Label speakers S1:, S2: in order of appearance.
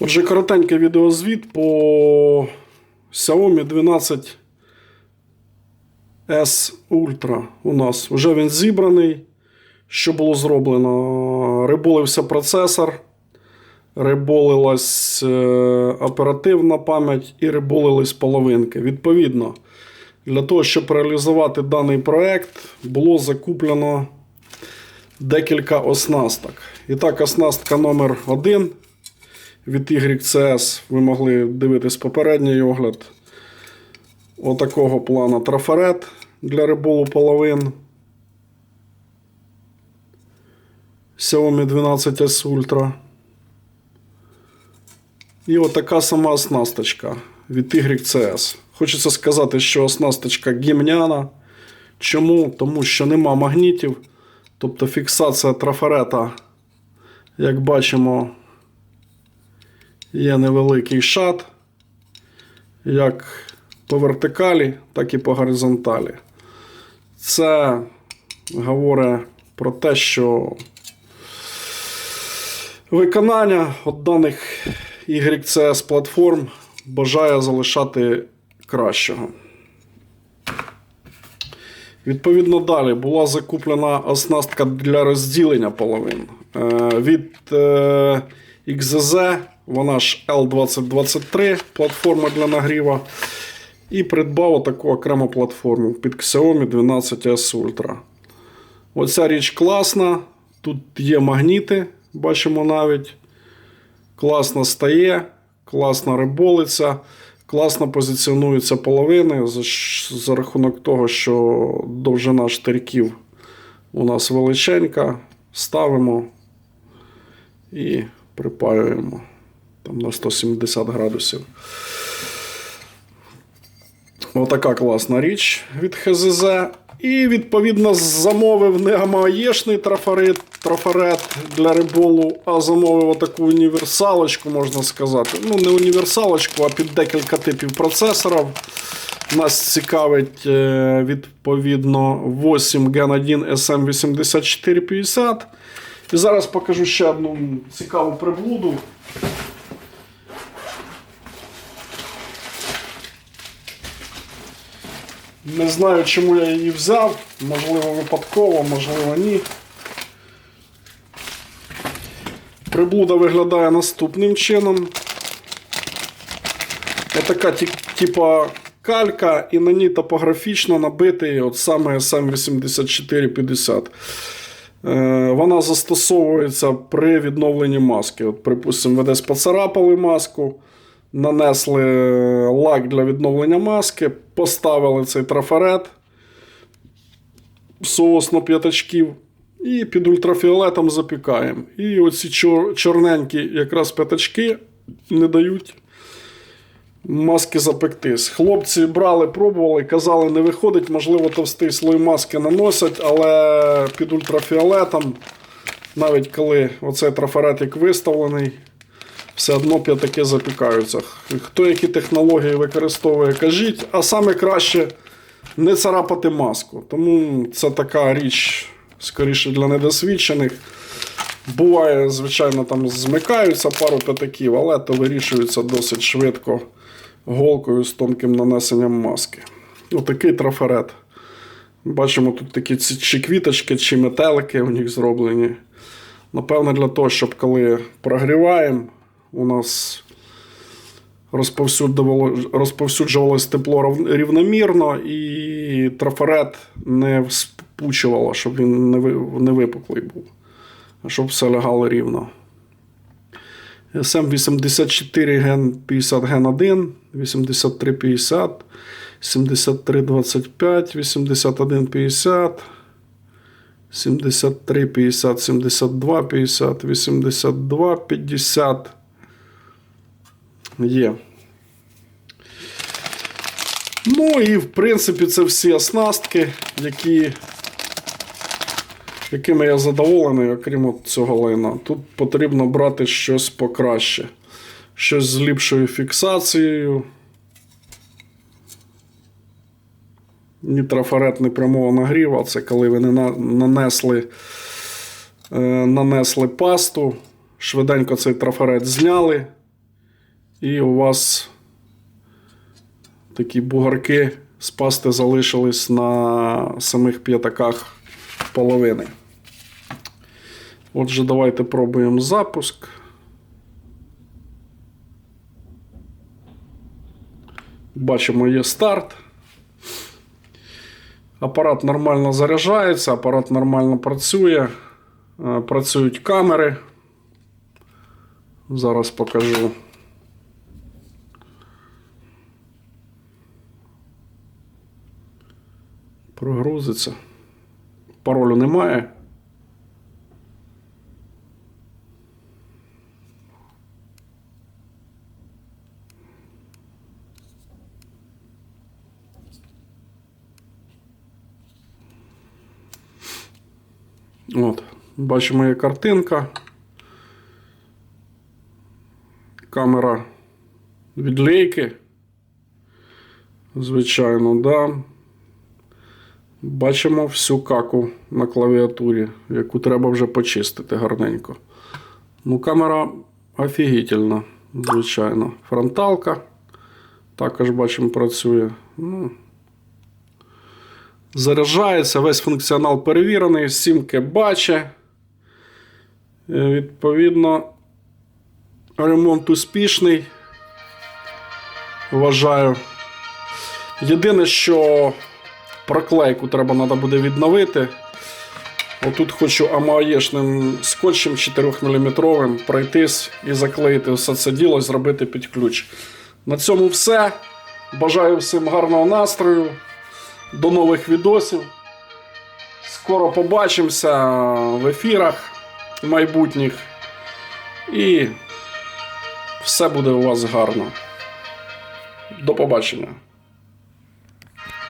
S1: Отже, коротенький відеозвіт по Xiaomi 12 S Ultra у нас. Вже він зібраний. Що було зроблено? Риболився процесор, риболилась е, оперативна пам'ять і риболились половинки. Відповідно, для того, щоб реалізувати даний проект, було закуплено декілька оснасток. І так, оснастка номер 1 від YCS. Ви могли дивитись попередній огляд. Отакого плану трафарет для риболу половин. Xiaomi 12S Ultra. І отака сама оснасточка від YCS. Хочеться сказати, що оснасточка гімняна. Чому? Тому що нема магнітів. Тобто фіксація трафарета, як бачимо, є невеликий шат, як по вертикалі, так і по горизонталі. Це говорить про те, що виконання от даних YCS платформ бажає залишати кращого. Відповідно, далі була закуплена оснастка для розділення половин. Е, Від е, XZZ, вона ж L2023, платформа для нагріва. І придбав таку окрему платформу під Xiaomi 12S Ultra. Оця річ класна. Тут є магніти, бачимо навіть. Класно стає, класно риболиться, класно позиціонуються половини за, за рахунок того, що довжина штирків у нас величенька. Ставимо і припаюємо там на 170 градусів. Отака класна річ від ХЗЗ. І відповідно замовив не гамаєшний трафарет, трафарет для риболу, а замовив отаку універсалочку, можна сказати. Ну, не універсалочку, а під декілька типів процесорів. Нас цікавить е, відповідно 8 Gen 1 SM8450. І зараз покажу ще одну цікаву приблуду. Не знаю, чому я її взяв. Можливо, випадково, можливо, ні. Приблуда виглядає наступним чином. Отака типа калька, і на ній топографічно набитий от саме SM8450. Е, Вона застосовується при відновленні маски. От, припустимо, ви десь поцарапали маску, нанесли лак для відновлення маски, поставили цей трафарет соосно п'ятачків і під ультрафіолетом запікаємо. І оці чор- чорненькі якраз п'ятачки не дають маски запектись. Хлопці брали, пробували, казали, не виходить, можливо, товстий слой маски наносять, але під ультрафіолетом, навіть коли оцей трафаретик виставлений, все одно п'ятаки запікаються. Хто які технології використовує, кажіть, а саме краще не царапати маску. Тому це така річ, скоріше для недосвідчених. Буває, звичайно, там змикаються пару п'ятаків, але то вирішується досить швидко голкою з тонким нанесенням маски. Отакий трафарет. Бачимо, тут такі чи квіточки, чи метелики у них зроблені. Напевно, для того, щоб коли прогріваємо, у нас розповсюджувало- розповсюджувалось тепло рівномірно і трафарет не вспучувало, щоб він не випуклий був, щоб все лягало рівно. SM84 ген 50 ген 1, 8350, 7325, 8150, 7350, 7250, 8250. Є. Ну і в принципі це всі оснастки, які, якими я задоволений, окрім цього лайна. Тут потрібно брати щось покраще. Щось з ліпшою фіксацією. Ні трафарет, ні прямого нагріву. Це коли ви не нанесли, е, нанесли пасту, швиденько цей трафарет зняли, і у вас такі бугарки з пасти залишились на самих п'ятаках половини. Отже, давайте пробуємо запуск. Бачимо, є старт. Апарат нормально заряджається, апарат нормально працює. Е, Працюють камери. Зараз покажу. Прогрузиться. Паролю немає. От, бачимо, є картинка. Камера відлейки. Звичайно, да. Бачимо всю каку на клавіатурі, яку треба вже почистити гарненько. Ну, камера офігітельна, звичайно. Фронталка. Також бачимо, працює. Ну, Заряджається, весь функціонал перевірений, сімки бачить. Е, Відповідно, ремонт успішний. Вважаю. Єдине, що проклейку треба треба буде відновити. Отут хочу амаєшним скотчем 4 мм пройтись і заклеїти все це діло, зробити під ключ. На цьому все. Бажаю всім гарного настрою. До нових відосів. Скоро побачимося в ефірах майбутніх. І все буде у вас гарно. До побачення.